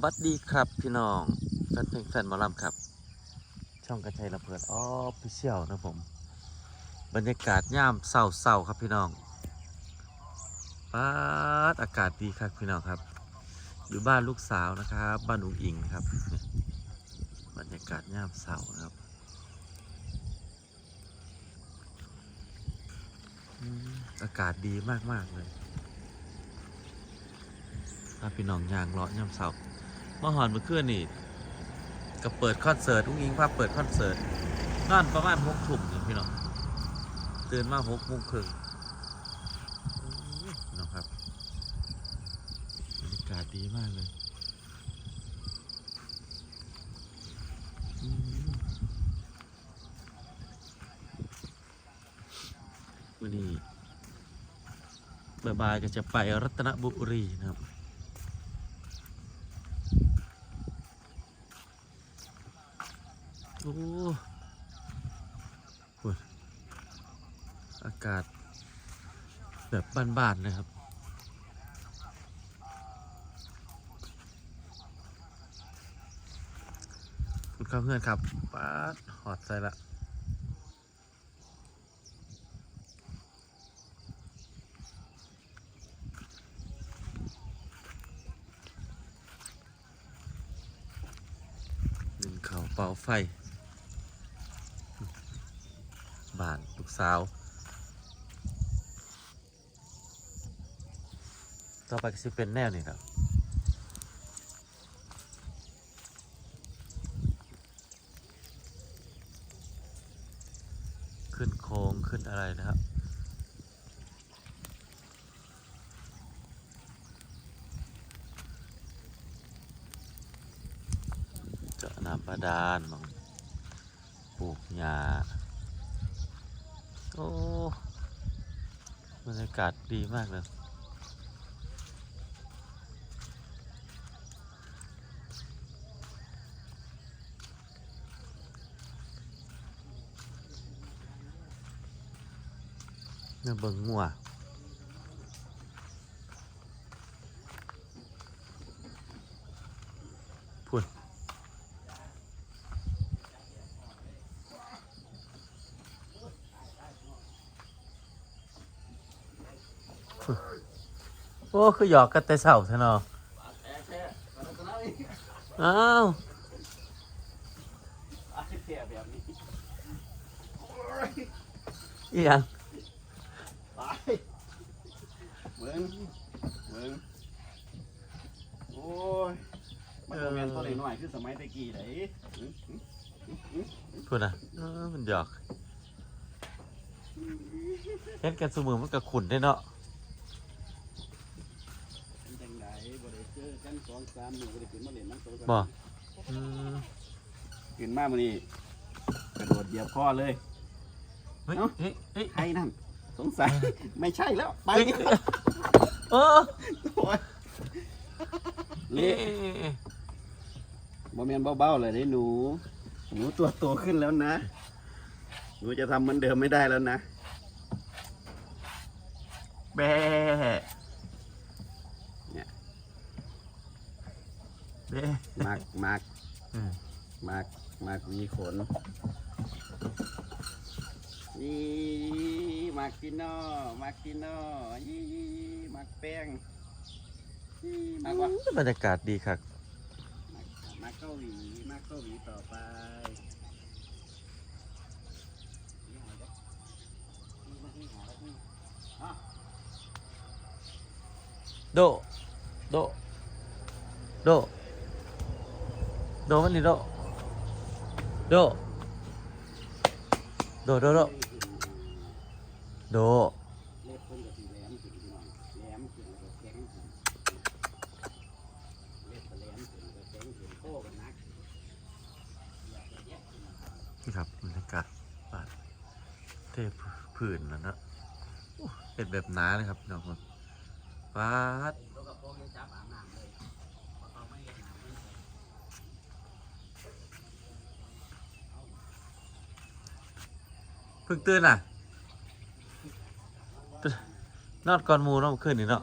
วัสดีครับพี่น้อง แฟนเพลงแฟนหมอลำครับ ช่องกระชัยระเบิดออฟฟิเชียลนะผม บรรยากาศย่ามเศร้าๆครับพี่น้องป้าดอากาศดีครับพี่น้องครับ อยู่บ้านลูกสาวนะครับ บ้านอุงอิงครับ บรรยากาศย่ามเศร้านะครับอากาศดีมากๆเลยถ้าพี่น้องยางเลาะย่ำเสา มื่อหอนเมื่อคืนนี่ก็เปิดคอนเสิร์ตอุ้งอิงภาพเปิดคอนเสิร์ตนอนประมาณหกทุ่มนี่พี่น้องตื่นมาหกโมงครึ่งน้องครับบรรยากาศดีมากเลยวันนี้บ่ายๆก็จะไปรัตนบุรีนะครับ โอ้โหอากาศ แบบบ้านๆนะครับ คุณข้าวเพื่อนครับป๊าดหอดใส่ละหนึ่งเข่าวเป่าไฟ บ้าวต่อไปก็จะเป็นแนวนี่ครับขึ้นโค้งขึ้นอะไรนะครับเจาะน้ำบาดาลหมองปลูกหญ้า โอ้บรรยากาศดีมากเลยเนี่ยเบิ่งงัว โอ้คือหยอกกันแต่เสาเท่านาะอ้าวอีหยังเบิ้งเบิ้งโอ้ยมันโมเมนต์ตัวน้อยๆคือสมัยตะกี้ไหนพุ่นอะเออมันหยอกเห็นกันสมือมันก็ขุนได้เนาะ เป็นจังไดบ่ได้เจอ กันสองสามมื้อบ่ได้ขึ้นมาเล่นน้ำโตกันบ่อืมขึ้นมามื้อนี้กระโดดเหยียบคอเลย เฮ้ยเอ้า เฮ้ยเฮ้ยใครนั่นสงสัย ไม่ใช่แล้ว ไปเฮ้ยดีกว่าเออโอ้ยเอ๊ะเละโมเมนต์เบาๆเลยได้หนู หนูตัวโตขึ้นแล้วนะ หนูจะทำเหมือนเดิมไม่ได้แล้วนะ แบ่เนี่ย แบ่มากมากอืมมากมากมีขนนี่มากกินนอมากกินนอยี่มากแป้งยี่มากวะบรรยากาศดีครับมากมากเกาหลีมากเกาหลีต่อไปนี่หาเด้อนี่มาที่หาแล้วนี่อะโด โด โดโดมันนี่โดโดโดโดโดโดเล็บเพิ่นกับสีแหลมขึ้นพี่น้องวก็แข็งขึ้นเล็บก็แล้วก็แข็งขึ้นโค้กันนักอยากจะแยกขึ้นมานี่ครับบรรยากาศบานเทพผื่นแล้วนะเป็นแบบหนาเลยครับน้องคนว้าด พิ่งตื่นอะ นอดก่อนมูเนาะขึ้นนี่เนาะ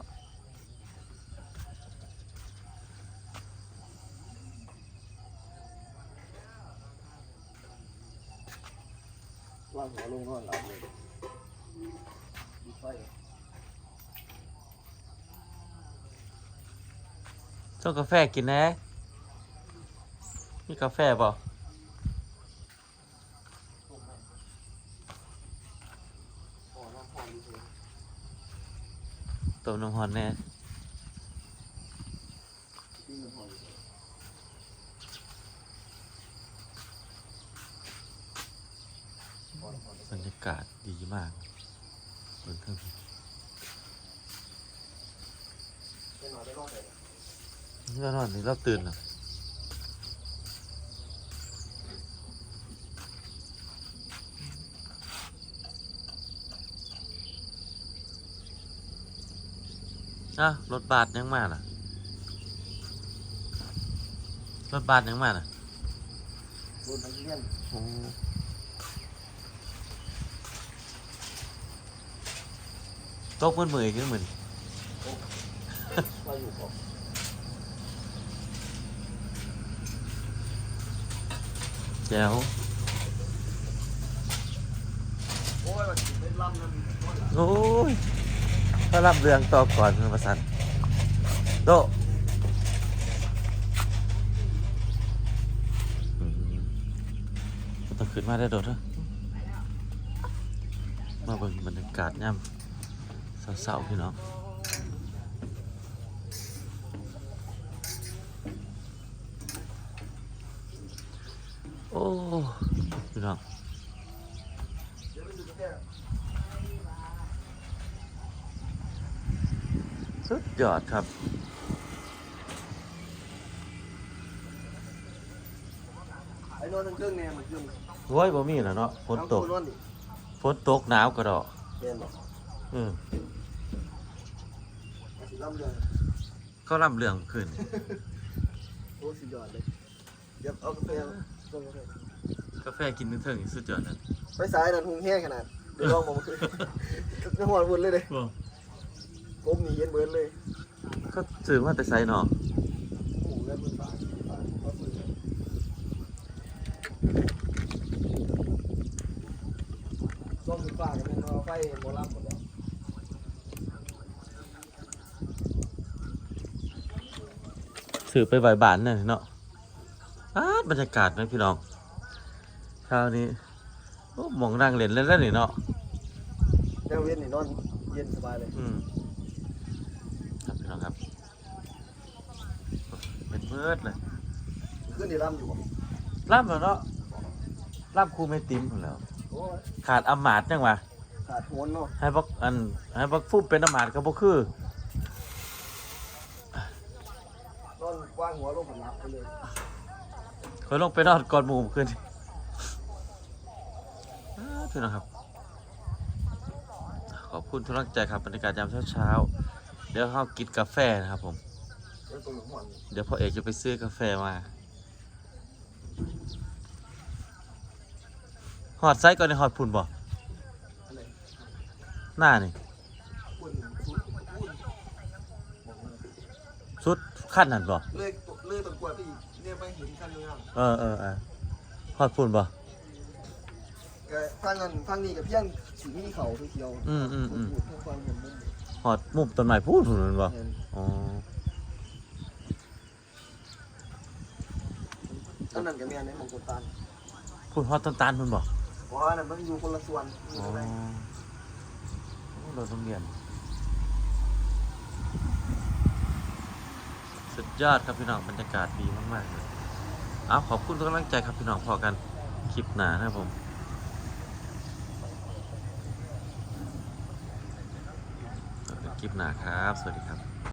หนอเลยดีชอบกาแฟกินนะมีกาแฟเปล่า ต้มน้ำหอนแน่บรรยากาศดีมากบนเครื่องบินนี่เรานอนนี่เราตื่นแล้ว อะรถบาทยังมาล่ะ รถบาทยังมาล่ะบนทางเลี่ยนโอ้ตกมือมือขึ้นมือไฟอยู่ก่อนแจ๋วโอ้ย มันสิเป็นลำนั่นนอนหลับโอ้ยถ้ารับเรื่องต่อก่อนคุณประสันโตต้องขึ้นมาได้โดดเถอะมาเบิ่งบรรยากาศย่ำเศร้าๆพี่น้องโอ้พี่น้อง เดี๋ยวไปดูกาแฟ สุดยอดครับ ไอ้นอนทั้งเครื่องเนี่ยมันเครื่องโว้ยบ่มีแล้วเนาะฝนตก เอาตัวนอนดิฝนตกหนาวก็ดอกเรียนหรออืมมันสิลำเรืองก็ร่ำเรื่องขึ้น โอ้สุดยอดเลยเดี๋ยวเอากาแฟต้มกาแฟกาแฟกินนึงเถิงสุดยอดเลยไปสายนั่นหุงแห้งขนาดเดี๋ยวลองมองมาคืนไม่หวานบุญเลยเลย บ่ ผมนี่เย็นเบิร์นเลยก็ซื้อมาแต่ไซน์เนาะหมูแล้วมันบาทบาทเขาซื้อส้มถึงปากกันเป็นเอาไฟโบราณหมดแล้วซื้อไปไหวบานน่ะเนาะอ้าดบรรยากาศนะพี่น้องเช้านี้โอ้หมองนั่งเล่นเล่นแล้วนี่เนาะแนวเวียนนี่นอนเย็นสบายเลย อืมครับพี่น้องครับเป็นเบิ ดเลยขึ้นดีร่ำอยู่บ่ร่ำแล้วเนาะร่ำครูไม่ติ้มพุ่นแล้ว โอ้ยขาดอำมาตย์จังวะขาดโหนเนาะให้บักอันให้บักฟุบเป็นอำมาตย์ก็บ่คือ นอนกว้างหัวลงผมรับไปเลยเคยลงไปนอนก่อนหมู่ขึ้นอ้าวพี่น้องครับ ขอบคุณทุกกำลังใจครับบรรยากาศยามเช้าๆเดี๋ยวเขากินกาแฟนะครับผม เดี๋ยวพ่อเอกจะไปซื้อกาแฟมาหอดไซส์ก่อนในหอดพุ่นบ่อะไรหน้านี่พุ่นพุ่นพุ่นบอกเลยสุดขั้นนั่นบ่เลื่อยเลื่อยตะกรวดไปอีกเนี่ยไปเห็นขั้นนึงอะเออเออเออหอดพุ่นบ่แกฟังกันฟังนี่กับเพี้ยนสีนี่เขาเขียวๆอืมอืมอืมพูดให้ฟังผมมุมหอดมุมต้นไม้พูดพุ่นนั่นบ่เห็นอ๋อ อันนั้นกับแม่ในมงกุฎตาลพูดฮอดต้นตาลพุ่นบ่เพราะว่าอันนั้นมันอยู่คนละส่วนมีอ๋ออะไรโอ้เราต้องเรียน สุดยอดครับพี่น้องบรรยากาศดีมากๆเลยเอาขอบคุณทุกกำลังใจครับพี่น้องพอกันคลิปหนานะครับผมเจอกันคลิปหนาครับ สวัสดีครับ